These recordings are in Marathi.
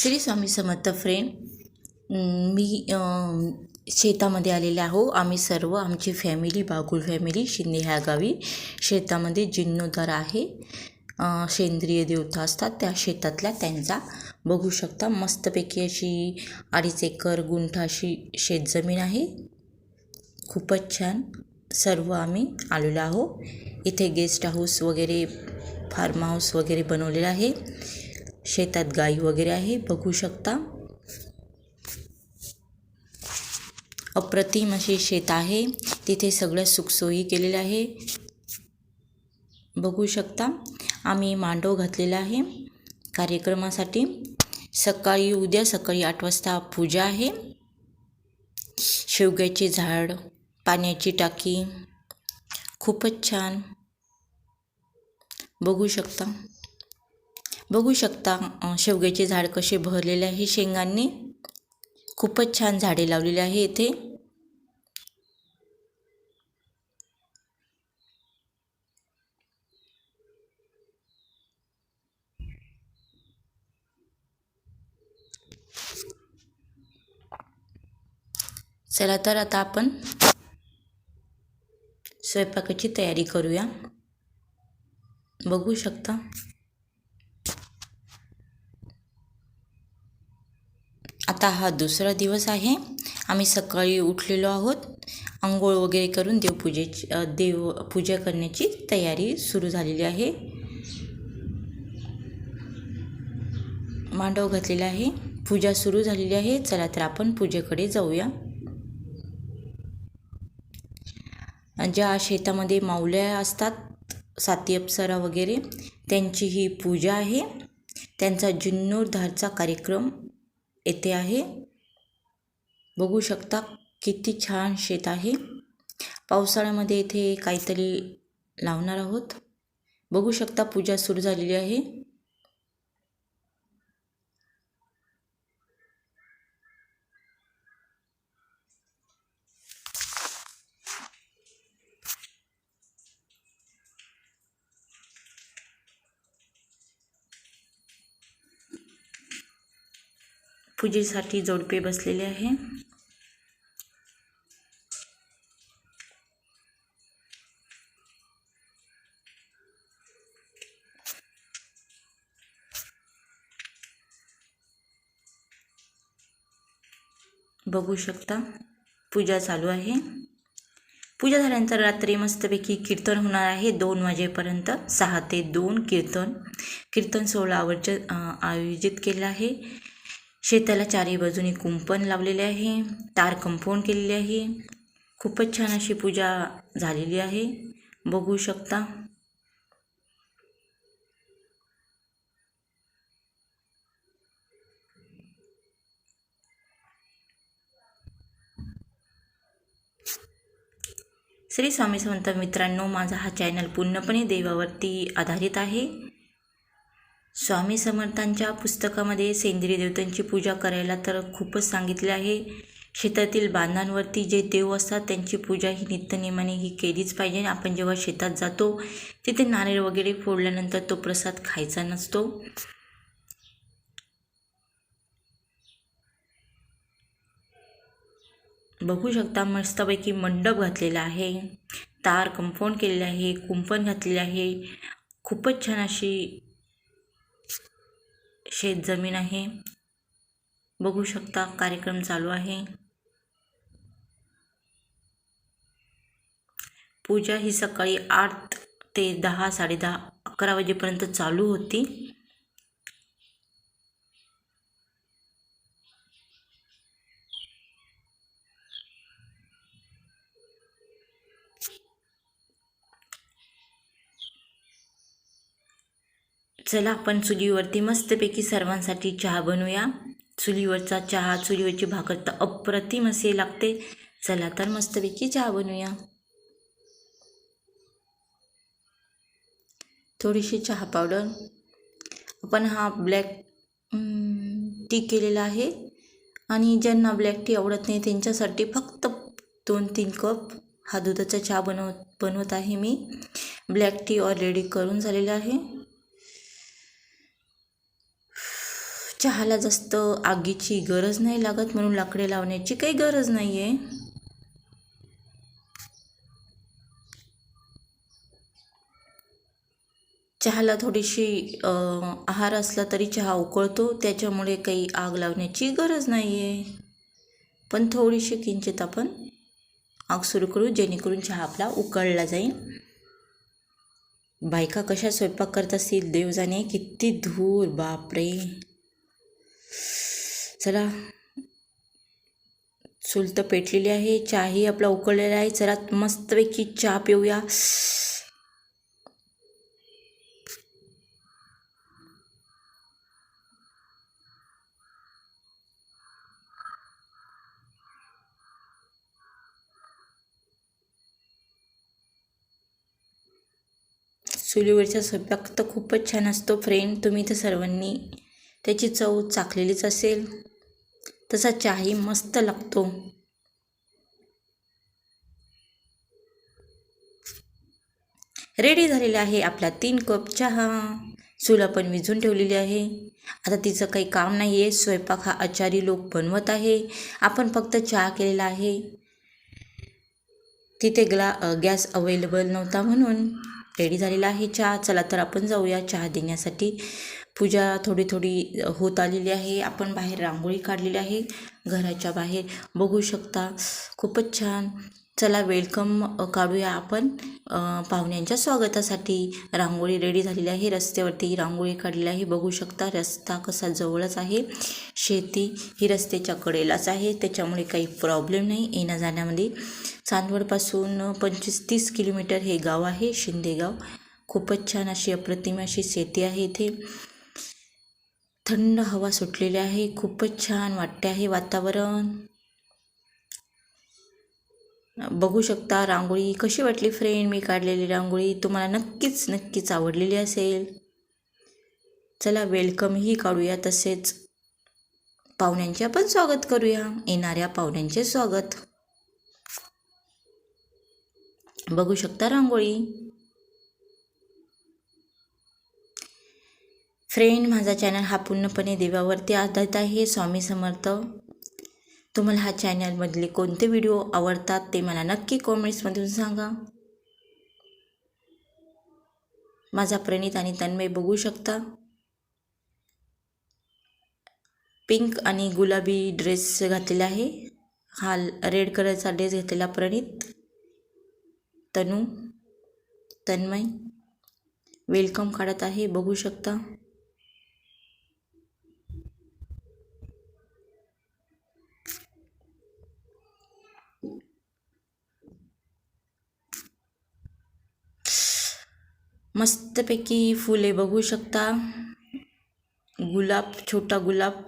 श्री स्वामी समर्थ फ्रेंड मी शेतामध्ये आलेले आहो. आम्ही सर्व आमची फॅमिली बागुल फॅमिली शिंदे ह्या गावी शेतामध्ये जीर्णोद्धार आहे. सेंद्रिय देवता असतात. त्या शेतातल्या त्यांचा बघू शकता. मस्तपैकी अशी अडीच एकर गुंठाशी शेतजमीन आहे. खूपच छान. सर्व आम्ही आलेलो आहो. इथे गेस्ट हाऊस वगैरे फार्म हाऊस वगैरे बनवलेलं आहे. शेतात गाई वगैरे आहे बघू शकता. अप्रतिम असे शेत आहे. तिथे सगळ्या सुखसोयी केलेलं आहे. बघू शकता. आम्ही मांडव घातलेला आहे कार्यक्रमासाठी. सकाळी उद्या सकाळी आठ वाजता पूजा आहे. शेवग्याचे झाड पाण्याची टाकी. खूपच छान. बघू शकता. बघू शकता शेवग्याचे झाड कसे भरलेले आहे. शेंगांनी खूपच छान झाडे लावलेली आहे इथे. चला तर आता आपण स्वयंपाकाची तयारी करूया. बघू शकता. आता हा दुसरा दिवस आहे. आम्ही सकाळी उठलेलो आहोत. आंघोळ वगैरे करून देवपूजेची देव पूजा करण्याची तयारी सुरू झालेली आहे. मांडव घातलेला आहे. पूजा सुरू झालेली आहे. चला तर आपण पूजेकडे जाऊया. ज्या शेतामध्ये माऊल्या असतात साती अप्सरा वगैरे त्यांची ही पूजा आहे. त्यांचा जीर्णोद्धारचा कार्यक्रम येथे आहे. बघू शकता किती छान शेत आहे. पावसाळ्यामध्ये इथे काहीतरी लावणार आहोत. बघू शकता पूजा सुरू झालेली आहे. पूजेसाठी जोडपे बसलेले आहे. बघू शकता पूजा चालू आहे. पूजा झाल्यानंतर रात्री मस्तपैकी कीर्तन होणार आहे. दोन वाजेपर्यंत सहा ते दोन कीर्तन. कीर्तन सोहळा आवर्ज आयोजित केला आहे. शेताला चारही बाजूनी कुंपण लावलेले आहे. तार कंपाऊंड केलेले आहे. खूपच छान अशी पूजा झालेली आहे. बघू शकता. श्री स्वामी समर्थ मित्रांनो माझा हा चॅनल पूर्णपणे देवावरती आधारित आहे. स्वामी समर्थांच्या पुस्तकामध्ये सेंद्रिय देवतांची पूजा करायला तर खूपच सांगितले आहे. शेतातील बांधांवरती जे देव असतात त्यांची पूजा ही नित्यनेमाने ही केलीच पाहिजे. आपण जेव्हा शेतात जातो तिथे नारळ वगैरे फोडल्यानंतर तो प्रसाद खायचा नसतो. बघू शकता मस्तपैकी मंडप घातलेला आहे. तार कंपाऊंड केलेले आहे कुंपण घातलेले आहे. खूपच छान अशी शेत जमीन आहे. बघू शकता कार्यक्रम चालू आहे. पूजा ही सकाळी आठ ते दहा साडेदहा अकरा वाजेपर्यंत चालू होती. चला आपण चुलीवरती मस्तपैकी सर्वांसाठी चहा बनवूया. चुलीवरचा चहा चुलीवरची भाकर तर अप्रतिम असे लागते. चला तर मस्तपैकी चहा बनवूया. थोडीशी चहा पावडर. आपण हा ब्लॅक टी केलेला आहे. आणि ज्यांना ब्लॅक टी आवडत नाही त्यांच्यासाठी फक्त दोन तीन कप हा दुधाचा चहा बनव बनवत आहे मी. ब्लॅक टी ऑलरेडी करून झालेला आहे. चहाला जास्त आगीची गरज नाही लागत म्हणून लाकडे लावण्याची काही गरज नाही आहे चहाला थोडीशी आहार असला तरी चहा उकळतो त्याच्यामुळे काही आग लावण्याची गरज नाही आहे पण थोडीशी किंचित आपण आग सुरू करू जेणेकरून चहा आपला उकळला जाईल. बायका कशा स्वयंपाक करत असतील देव जाणे किती धूर बापरे! चला. चूल तर पेटलेली आहे. चहाही आपला उकळलेला आहे. चला मस्तपैकी चहा पिऊया. चुलीवरचा स्वयंपाक तर खूपच छान असतो फ्रेंड तुम्ही तर सर्वांनी त्याची चव चाखलेलीच असेल. तसा चहाही मस्त लागतो. रेडी झालेला आहे आपला तीन कप चहा. चूल आपण विझून ठेवलेली आहे. आता तिचं काही काम नाही आहे स्वयंपाक हा आचारी लोक बनवत आहे. आपण फक्त चहा केलेला आहे. तिथे ग्ला गॅस अवेलेबल नव्हता म्हणून रेडी झालेला आहे चहा. चला तर आपण जाऊया चहा देण्यासाठी. पूजा थोडी थोडी होत आलेली आहे. आपण बाहेर रांगोळी काढलेली आहे. घराच्या बाहेर बघू शकता. खूपच छान. चला वेलकम काढूया आपण. पाहुण्यांच्या स्वागतासाठी रांगोळी रेडी झालेली आहे. रस्त्यावरती रांगोळी काढलेली आहे. बघू शकता रस्ता कसा जवळच आहे. शेती ही रस्त्याच्या कडेलाच आहे. त्याच्यामुळे काही प्रॉब्लेम नाही. येण्या जाण्यामध्ये चांदवडपासून पंचवीस तीस किलोमीटर हे गाव आहे. शिंदेगाव. खूपच छान अशी अप्रतिम अशी शेती आहे इथे. थंड हवा सुटलेली आहे. खूपच छान वाटते आहे वातावरण. बघू शकता रांगोळी. कशी वाटली फ्रेंड मी काढलेली रांगोळी? तुम्हाला नक्कीच नक्कीच आवडलेली असेल. चला वेलकमही काढूया. तसेच पाहुण्यांचे आपण स्वागत करूया. येणाऱ्या पाहुण्यांचे स्वागत. बघू शकता रांगोळी. फ्रेंड माझा चॅनल हा पूर्णपणे देवावरती आधारित आहे. स्वामी समर्थ तुम्हाला हा चॅनलमधले कोणते व्हिडिओ आवडतात ते मला नक्की कॉमेंट्समधून सांगा. माझा प्रणित आणि तन्मय बघू शकता. पिंक आणि गुलाबी ड्रेस घातलेला आहे. हा रेड कलरचा ड्रेस घेतलेला प्रणित तनू तन्मय. वेलकम काढत आहे बघू शकता. मस्तपैकी फुले बघू शकता. गुलाब छोटा गुलाब.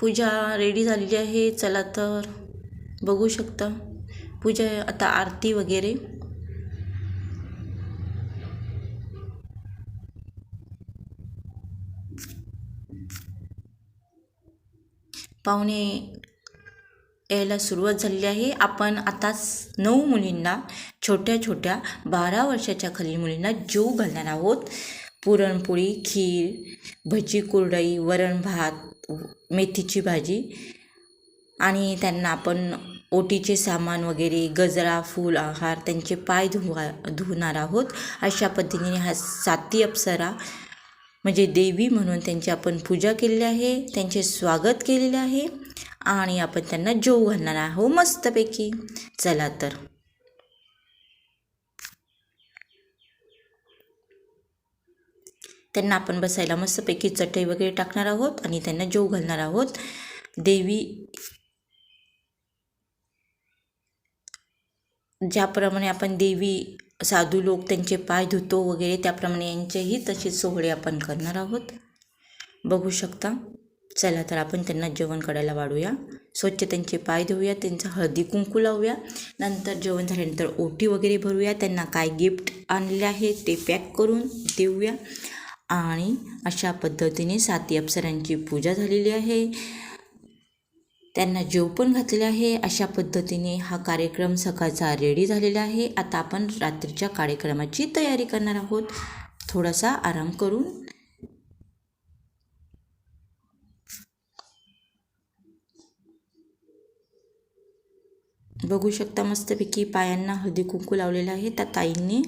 पूजा रेडी झालेली आहे चला तर बघू शकता. पूजा आता आरती वगैरे. पाहुणे यायला सुरुवात झालेली आहे. आपण आता नऊ मुलींना छोट्या छोट्या बारा वर्षाच्या खालील मुलींना जेव घालणार आहोत. पुरणपोळी खीर भजी कुरडई वरण भात मेथीची भाजी आणि त्यांना आपण ओटीचे सामान वगैरे गजरा फूल आहार त्यांचे पाय धुवा धुवणार आहोत. अशा पद्धतीने हा साती अप्सरा म्हणजे देवी म्हणून त्यांची आपण पूजा केलेली आहे त्यांचे स्वागत केलेले आहे आणि आपण त्यांना जेव घालणार आहोत मस्तपैकी. चला तर. त्यांना आपण बसायला मस्तपैकी चटई वगैरे टाकणार आहोत आणि त्यांना जेव घालणार आहोत. देवी ज्याप्रमाणे आपण देवी साधू लोक त्यांचे पाय धुतो वगैरे त्याप्रमाणे यांचेही तसे सोहळे आपण करणार आहोत. बघू शकता. चला तर आपण त्यांना जेवण करायला वाढूया. स्वच्छ त्यांचे पाय धुवूया त्यांचा हळदी कुंकू लावूया. नंतर जेवण झाल्यानंतर ओटी वगैरे भरूया. त्यांना काय गिफ्ट आणले आहे ते पॅक करून देऊया. आणि अशा पद्धतीने साती अप्सरांची पूजा झालेली आहे. त्यांना जेव पण घातले आहे. अशा पद्धतीने हा कार्यक्रम सकाळचा रेडी झालेला आहे. आता आपण रात्रीच्या कार्यक्रमाची तयारी करणार आहोत. थोडासा आराम करून. बघू शकता मस्तपैकी पायांना हळदी कुंकू लावलेला आहे. त्या ताईंनी.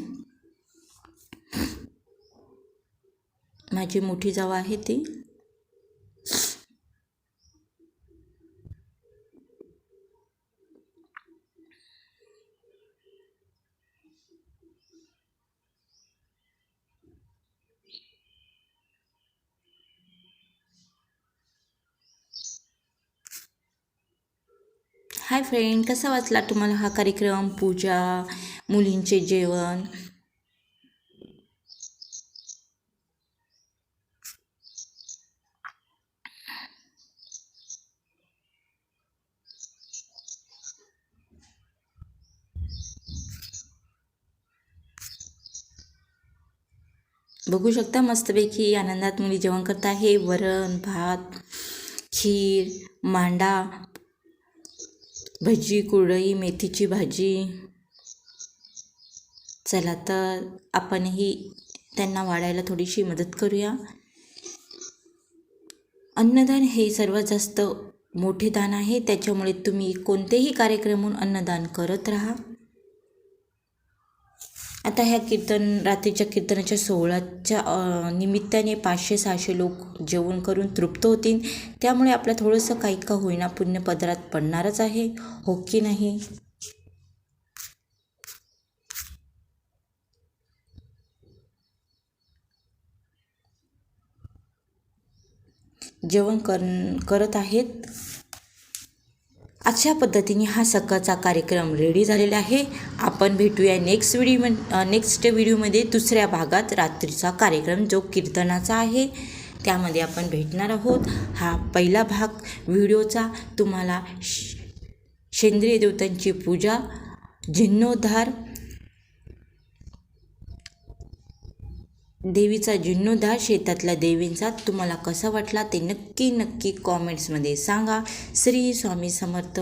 माझी मोठी जाव आहे ती. हाय फ्रेंड कसा वाचला तुम्हाला हा कार्यक्रम पूजा मुलींचे जेवण? बघू शकता मस्तपैकी आनंदात मुली जेवण करत आहे. वरण भात खीर मांडा भजी कुरडई मेथीची भाजी. चला तर आपणही त्यांना वाढायला थोडीशी मदत करूया. अन्नदान हे सर्वात जास्त मोठे दान आहे. त्याच्यामुळे तुम्ही कोणतेही कार्यक्रमून अन्नदान करत राहा. आता ह्या कीर्तन रात्रीच्या कीर्तनाच्या सोहळ्याच्या निमित्ताने पाचशे सहाशे लोक जेवण करून तृप्त होतील. त्यामुळे आपलं थोडंसं काही का होईना पुण्य पदरात पडणारच आहे. हो की नाही? जेवण कर करत आहेत. अशा पद्धतीने हा सकाळचा कार्यक्रम रेडी झालेला आहे. आपण भेटूया नेक्स्ट व्हिडिओ नेक्स्ट व्हिडिओमध्ये दुसऱ्या भागात रात्रीचा कार्यक्रम जो कीर्तनाचा आहे त्यामध्ये आपण भेटणार आहोत. हा पहिला भाग व्हिडिओचा. तुम्हाला श सेंद्रिय देवतांची पूजा जिन्नोद्धार देवीचा जीर्णोद्धार शेतातल्या देवींचा तुम्हाला कसा वाटला ते नक्की नक्की कॉमेंट्समध्ये सांगा. श्री स्वामी समर्थ.